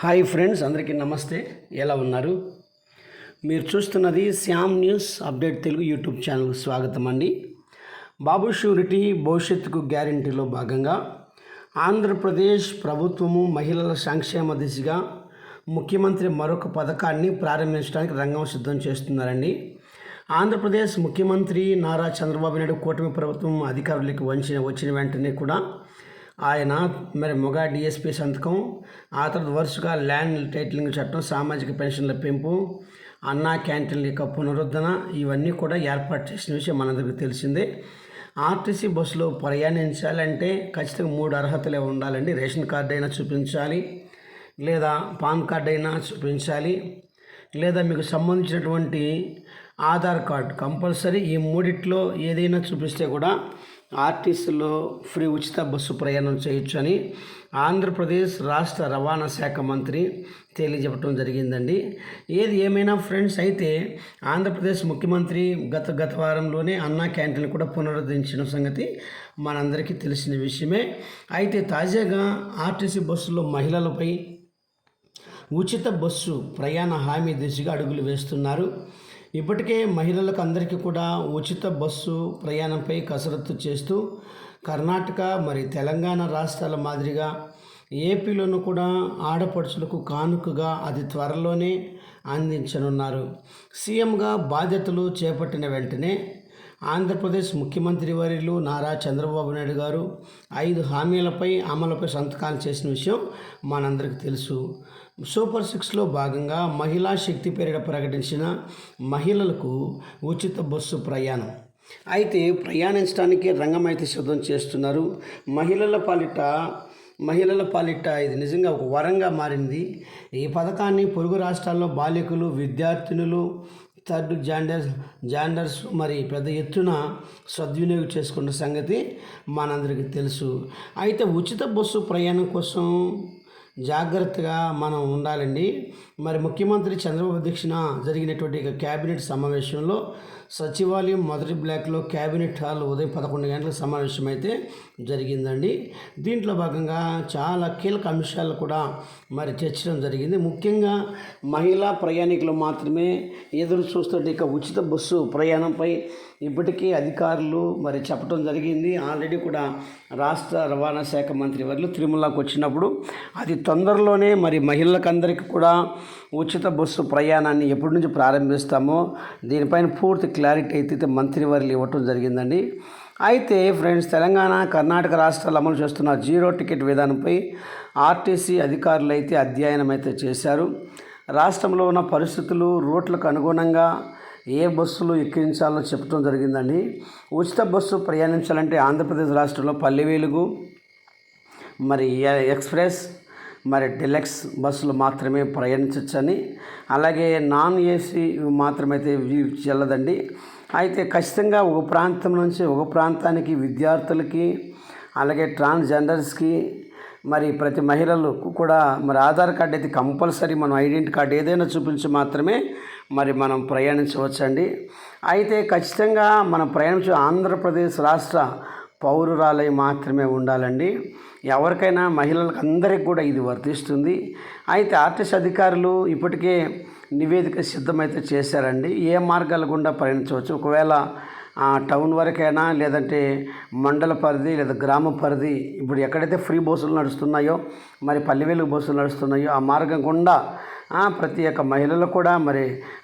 Hi friends అందరికీ నమస్తే. ఎలా ఉన్నారు? మీరు చూస్తున్నది Shyam news update Telugu YouTube ఛానల్కు స్వాగతం అండి. బాబు షూరిటీ భవిష్యత్తుకు గ్యారంటీలో భాగంగా ఆంధ్రప్రదేశ్ ప్రభుత్వము మహిళల సంక్షేమ దిశగా ముఖ్యమంత్రి మరొక పథకాన్ని ప్రారంభించడానికి రంగం సిద్ధం చేస్తున్నారండి. ఆంధ్రప్రదేశ్ ముఖ్యమంత్రి నారా చంద్రబాబు నాయుడు కూటమి ప్రభుత్వం అధికారులకు వంచిన వచ్చిన వెంటనే కూడా ఆయన మరి మొగా డిఎస్పీ సంతకం ఆ తర్వాత వరుసగా ల్యాండ్ టైటిలింగ్ చట్టం సామాజిక పెన్షన్ల పెంపు అన్నా క్యాంటీన్ల యొక్క పునరుద్ధరణ ఇవన్నీ కూడా ఏర్పాటు చేసిన విషయం మనందరికీ తెలిసిందే. ఆర్టీసీ బస్సులో ప్రయాణించాలంటే ఖచ్చితంగా మూడు అర్హతలే ఉండాలండి. రేషన్ కార్డు అయినా చూపించాలి లేదా పాన్ కార్డు అయినా చూపించాలి లేదా మీకు సంబంధించినటువంటి ఆధార్ కార్డ్ కంపల్సరీ ఈ మూడిట్లో ఏదైనా చూపిస్తే కూడా ఆర్టీసీలో ఫ్రీ ఉచిత బస్సు ప్రయాణం చేయొచ్చు అని ఆంధ్రప్రదేశ్ రాష్ట్ర రవాణా శాఖ మంత్రి తెలియజెప్పడం జరిగిందండి. ఏది ఏమైనా ఫ్రెండ్స్ అయితే ఆంధ్రప్రదేశ్ ముఖ్యమంత్రి గత గత వారంలోనే అన్నా క్యాంటీన్ కూడా పునరుద్ధరించిన సంగతి మనందరికీ తెలిసిన విషయమే. అయితే తాజాగా ఆర్టీసీ బస్సులో మహిళలపై ఉచిత బస్సు ప్రయాణ హామీ దిశగా అడుగులు వేస్తున్నారు. ఇప్పటికే మహిళలకు అందరికీ కూడా ఉచిత బస్సు ప్రయాణంపై కసరత్తు చేస్తూ కర్ణాటక మరి తెలంగాణ రాష్ట్రాల మాదిరిగా ఏపీలోనూ కూడా ఆడపడుచులకు కానుకగా అది త్వరలోనే అందించనున్నారు. సీఎంగా బాధ్యతలు చేపట్టిన వెంటనే ఆంధ్రప్రదేశ్ ముఖ్యమంత్రి వర్యులు నారా చంద్రబాబు నాయుడు గారు ఐదు హామీలపై అమలుపై సంతకాలు చేసిన విషయం మనందరికీ తెలుసు. సూపర్ సిక్స్లో భాగంగా మహిళా శక్తి పేరిట ప్రకటించిన మహిళలకు ఉచిత బస్సు ప్రయాణం. అయితే ప్రయాణించడానికి రంగం అయితే సిద్ధం చేస్తున్నారు. మహిళల పాలిట మహిళల పాలిట ఇది నిజంగా ఒక వరంగా మారింది. ఈ పథకాన్ని పొరుగు రాష్ట్రాల్లో బాలికలు విద్యార్థినులు థర్డ్ జాండర్స్ జాండర్స్ మరి పెద్ద ఎత్తున సద్వినియోగం చేసుకున్న సంగతి మనందరికీ తెలుసు. అయితే ఉచిత బస్సు ప్రయాణం కోసం జాగ్రత్తగా మనం ఉండాలండి. మరి ముఖ్యమంత్రి చంద్రబాబు అధ్యక్షన జరిగినటువంటి క్యాబినెట్ సమావేశంలో సచివాలయం మొదటి బ్లాక్లో క్యాబినెట్ హాల్ ఉదయం పదకొండు గంటల సమావేశం అయితే జరిగిందండి. దీంట్లో భాగంగా చాలా కీలక అంశాలు కూడా మరి చర్చడం జరిగింది. ముఖ్యంగా మహిళా ప్రయాణికులు మాత్రమే ఎదురు చూస్తుంటే ఇక ఉచిత బస్సు ప్రయాణంపై ఇప్పటికీ అధికారులు మరి చెప్పడం జరిగింది. ఆల్రెడీ కూడా రాష్ట్ర రవాణా శాఖ మంత్రి వర్లు తిరుమలకు వచ్చినప్పుడు అది తొందరలోనే మరి మహిళలకు అందరికీ కూడా ఉచిత బస్సు ప్రయాణాన్ని ఎప్పటి నుంచి ప్రారంభిస్తామో దీనిపైన పూర్తి క్లారిటీ అయితే మంత్రివర్యులు ఇవ్వటం జరిగిందండి. అయితే ఫ్రెండ్స్ తెలంగాణ కర్ణాటక రాష్ట్రాలు అమలు చేస్తున్న జీరో టికెట్ విధానంపై ఆర్టీసీ అధికారులు అయితే అధ్యయనం అయితే చేశారు. రాష్ట్రంలో ఉన్న పరిస్థితులు రూట్లకు అనుగుణంగా ఏ బస్సులు ఎక్కించాలో చెప్పడం జరిగిందండి. ఉచిత బస్సు ప్రయాణించాలంటే ఆంధ్రప్రదేశ్ రాష్ట్రంలో పల్లెవేలుగు మరి ఎక్స్ప్రెస్ మరి డిలక్స్ బస్సులు మాత్రమే ప్రయాణించవచ్చని అలాగే నాన్ ఏసీ మాత్రమైతే చెల్లదండి. అయితే ఖచ్చితంగా ఒక ప్రాంతం నుంచి ఒక ప్రాంతానికి విద్యార్థులకి అలాగే ట్రాన్స్జెండర్స్కి మరి ప్రతి మహిళలకు కూడా మరి ఆధార్ కార్డు అయితే కంపల్సరీ మనం ఐడెంటి కార్డు ఏదైనా చూపించి మాత్రమే మరి మనం ప్రయాణించవచ్చండి. అయితే ఖచ్చితంగా మనం ప్రయాణించే ఆంధ్రప్రదేశ్ రాష్ట్ర పౌరురాలై మాత్రమే ఉండాలండి. ఎవరికైనా మహిళలకు అందరికి కూడా ఇది వర్తిస్తుంది. అయితే ఆర్టీసీ అధికారులు ఇప్పటికే నివేదిక సిద్ధమైతే చేశారండి. ఏ మార్గాల గుండా పయనించవచ్చు ఒకవేళ టౌన్ వరకైనా లేదంటే మండల పరిధి లేదా గ్రామ పరిధి ఇప్పుడు ఎక్కడైతే ఫ్రీ బస్సులు నడుస్తున్నాయో మరి పల్లెవేలు బస్సులు నడుస్తున్నాయో ఆ మార్గం గుండా ప్రతి ఒక్క మహిళలు కూడా మరి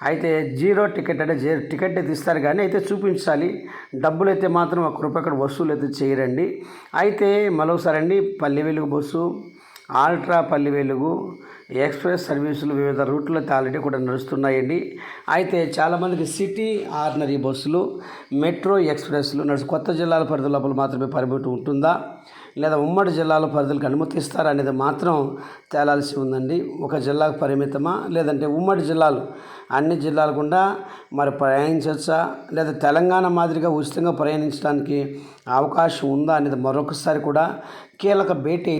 అయితే జీరో టికెట్ అంటే జీ టికెట్ అయితే ఇస్తారు కానీ అయితే చూపించాలి. డబ్బులు అయితే మాత్రం ఒక రూపాయి అక్కడ వసూలు అయితే చేయరండి. అయితే మరోసారి అండి Palle Velugu bus ultra Palle Velugu express సర్వీసులు వివిధ రూట్ల ఆల్రెడీ కూడా నడుస్తున్నాయండి. అయితే చాలామందికి సిటీ ఆర్డినరీ బస్సులు మెట్రో ఎక్స్ప్రెస్లు నడుచు కొత్త జిల్లాల పరిధి లోపల మాత్రమే పరిమితి ఉంటుందా? లేదా ఉమ్మడి జిల్లాల పరిధులకు అనుమతిస్తారా అనేది మాత్రం తేలాల్సి ఉందండి. ఒక జిల్లాకు పరిమితమా? లేదంటే ఉమ్మడి జిల్లాలు అన్ని జిల్లాల గుండా మరి ప్రయాణించవచ్చా? లేదా తెలంగాణ మాదిరిగా ఉచితంగా ప్రయాణించడానికి అవకాశం ఉందా అనేది మరొకసారి కూడా కీలక భేటీ